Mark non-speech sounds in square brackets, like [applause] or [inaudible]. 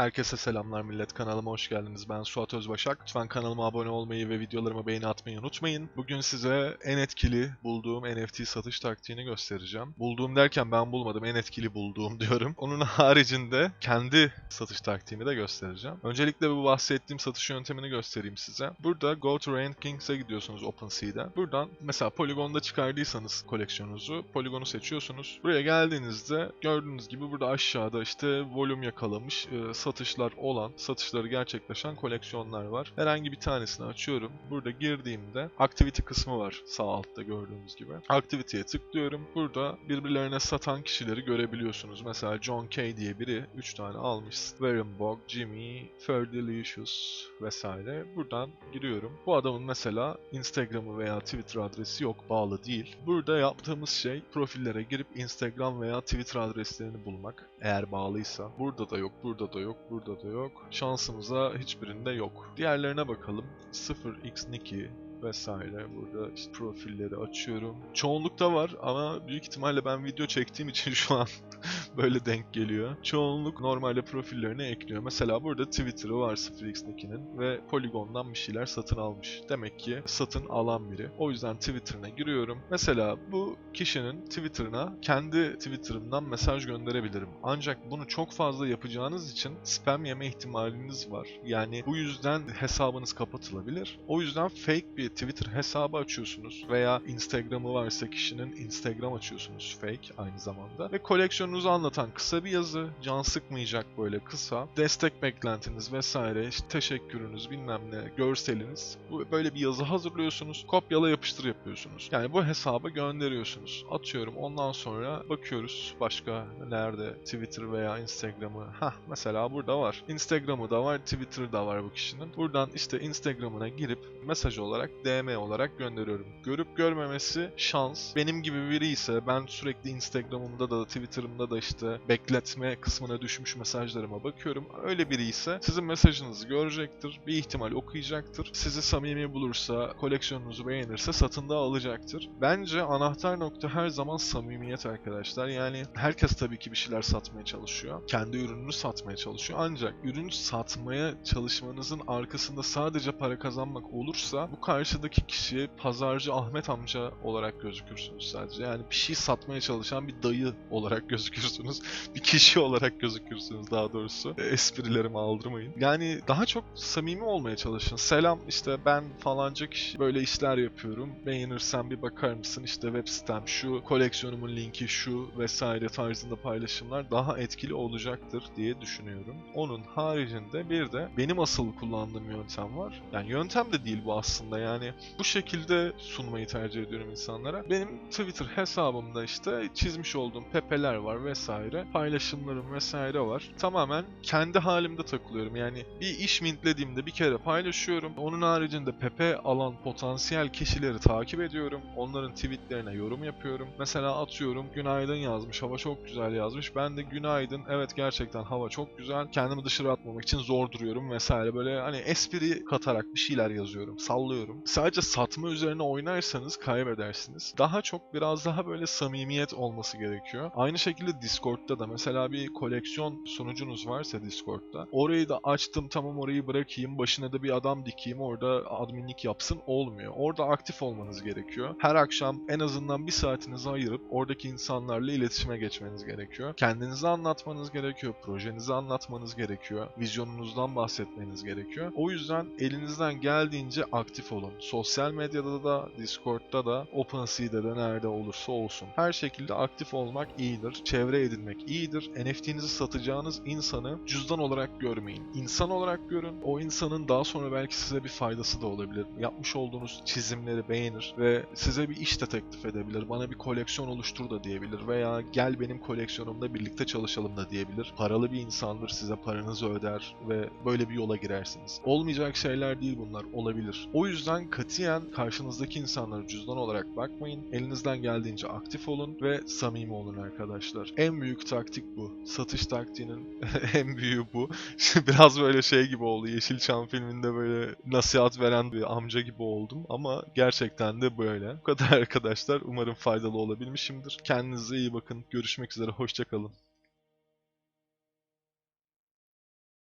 Herkese selamlar millet kanalıma hoş geldiniz. Ben Suat Özbaşak. Lütfen kanalıma abone olmayı ve videolarıma beğeni atmayı unutmayın. Bugün size en etkili bulduğum NFT satış taktiğini göstereceğim. Bulduğum derken ben bulmadım, en etkili bulduğum [laughs] diyorum. Onun haricinde kendi satış taktiğimi de göstereceğim. Öncelikle bu bahsettiğim satış yöntemini göstereyim size. Burada Go to Rankings'e gidiyorsunuz OpenSea'den. Buradan mesela Polygon'da çıkardıysanız koleksiyonunuzu Polygon'u seçiyorsunuz. Buraya geldiğinizde gördüğünüz gibi burada aşağıda işte volüm yakalamış e, satışlar olan, satışları gerçekleşen koleksiyonlar var. Herhangi bir tanesini açıyorum. Burada girdiğimde activity kısmı var sağ altta gördüğünüz gibi. Activity'ye tıklıyorum. Burada birbirlerine satan kişileri görebiliyorsunuz. Mesela John Kay diye biri 3 tane almış. Bog, Jimmy, Ferdelicious vesaire. Buradan giriyorum. Bu adamın mesela Instagram'ı veya Twitter adresi yok, bağlı değil. Burada yaptığımız şey profillere girip Instagram veya Twitter adreslerini bulmak. Eğer bağlıysa. Burada da yok, burada da yok, burada da yok. Şansımıza hiçbirinde yok. Diğerlerine bakalım. 0x2 vesaire. Burada işte profilleri açıyorum. Çoğunlukta var ama büyük ihtimalle ben video çektiğim için [laughs] şu an böyle denk geliyor. Çoğunluk normalde profillerine ekliyor. Mesela burada Twitter'ı var 0x2'nin ve Polygon'dan bir şeyler satın almış. Demek ki satın alan biri. O yüzden Twitter'ına giriyorum. Mesela bu kişinin Twitter'ına kendi Twitter'ımdan mesaj gönderebilirim. Ancak bunu çok fazla yapacağınız için spam yeme ihtimaliniz var. Yani bu yüzden hesabınız kapatılabilir. O yüzden fake bir Twitter hesabı açıyorsunuz veya Instagram'ı varsa kişinin Instagram açıyorsunuz fake aynı zamanda ve koleksiyonunuzu anlatan kısa bir yazı, can sıkmayacak böyle kısa, destek beklentiniz vesaire, işte teşekkürünüz bilmem ne, görseliniz. Bu böyle bir yazı hazırlıyorsunuz, kopyala yapıştır yapıyorsunuz. Yani bu hesaba gönderiyorsunuz. Atıyorum ondan sonra bakıyoruz başka nerede Twitter veya Instagram'ı. Hah mesela burada var. Instagram'ı da var, Twitter'ı var bu kişinin. Buradan işte Instagram'ına girip mesaj olarak DM olarak gönderiyorum. Görüp görmemesi şans. Benim gibi biri ise ben sürekli Instagram'ımda da Twitter'ımda da işte bekletme kısmına düşmüş mesajlarıma bakıyorum. Öyle biri ise sizin mesajınızı görecektir. Bir ihtimal okuyacaktır. Sizi samimi bulursa, koleksiyonunuzu beğenirse satın da alacaktır. Bence anahtar nokta her zaman samimiyet arkadaşlar. Yani herkes tabii ki bir şeyler satmaya çalışıyor. Kendi ürününü satmaya çalışıyor. Ancak ürün satmaya çalışmanızın arkasında sadece para kazanmak olursa bu karşıdaki kişi pazarcı Ahmet amca olarak gözükürsünüz sadece. Yani bir şey satmaya çalışan bir dayı olarak [laughs] gözükürsünüz. Bir kişi olarak gözükürsünüz daha doğrusu. E, esprilerimi aldırmayın. Yani daha çok samimi olmaya çalışın. Selam işte ben falanca kişi böyle işler yapıyorum. Beğenirsen bir bakar mısın? İşte web sitem şu, koleksiyonumun linki şu vesaire tarzında paylaşımlar daha etkili olacaktır diye düşünüyorum. Onun haricinde bir de benim asıl kullandığım yöntem var. Yani yöntem de değil bu aslında yani bu şekilde sunmayı tercih ediyorum insanlara. Benim Twitter hesabımda işte çizmiş olduğum pepeler var vesaire. Paylaşımlarım vesaire var. Tamamen kendi halimde takılıyorum. Yani bir iş mintlediğimde bir kere paylaşıyorum. Onun haricinde pepe alan potansiyel kişileri takip ediyorum. Onların tweetlerine yorum yapıyorum. Mesela atıyorum günaydın yazmış. Hava çok güzel yazmış. Ben de günaydın. Evet gerçekten hava çok güzel. Kendimi dışarı atmamak için zor duruyorum vesaire. Böyle hani espri katarak bir şeyler yazıyorum. Sallıyorum. Sadece satma üzerine oynarsanız kaybedersiniz. Daha çok biraz daha böyle samimiyet olması gerekiyor. Aynı şekilde Discord'da da mesela bir koleksiyon sunucunuz varsa Discord'da orayı da açtım tamam orayı bırakayım başına da bir adam dikeyim orada adminlik yapsın olmuyor. Orada aktif olmanız gerekiyor. Her akşam en azından bir saatinizi ayırıp oradaki insanlarla iletişime geçmeniz gerekiyor. Kendinizi anlatmanız gerekiyor. Projenizi anlatmanız gerekiyor. Vizyonunuzdan bahsetmeniz gerekiyor. O yüzden elinizden geldiğince aktif olun. Sosyal medyada da, Discord'da da, OpenSea'de de nerede olursa olsun. Her şekilde aktif olmak iyidir. Çevre edinmek iyidir. NFT'nizi satacağınız insanı cüzdan olarak görmeyin. İnsan olarak görün. O insanın daha sonra belki size bir faydası da olabilir. Yapmış olduğunuz çizimleri beğenir ve size bir iş de teklif edebilir. Bana bir koleksiyon oluştur da diyebilir veya gel benim koleksiyonumda birlikte çalışalım da diyebilir. Paralı bir insandır size paranızı öder ve böyle bir yola girersiniz. Olmayacak şeyler değil bunlar. Olabilir. O yüzden katiyen karşınızdaki insanlara cüzdan olarak bakmayın. Elinizden geldiğince aktif olun ve samimi olun arkadaşlar. En büyük taktik bu. Satış taktiğinin [laughs] en büyüğü bu. [laughs] Biraz böyle şey gibi oldu. Yeşilçam filminde böyle nasihat veren bir amca gibi oldum ama gerçekten de böyle. Bu kadar [laughs] arkadaşlar. Umarım faydalı olabilmişimdir. Kendinize iyi bakın. Görüşmek üzere. Hoşçakalın.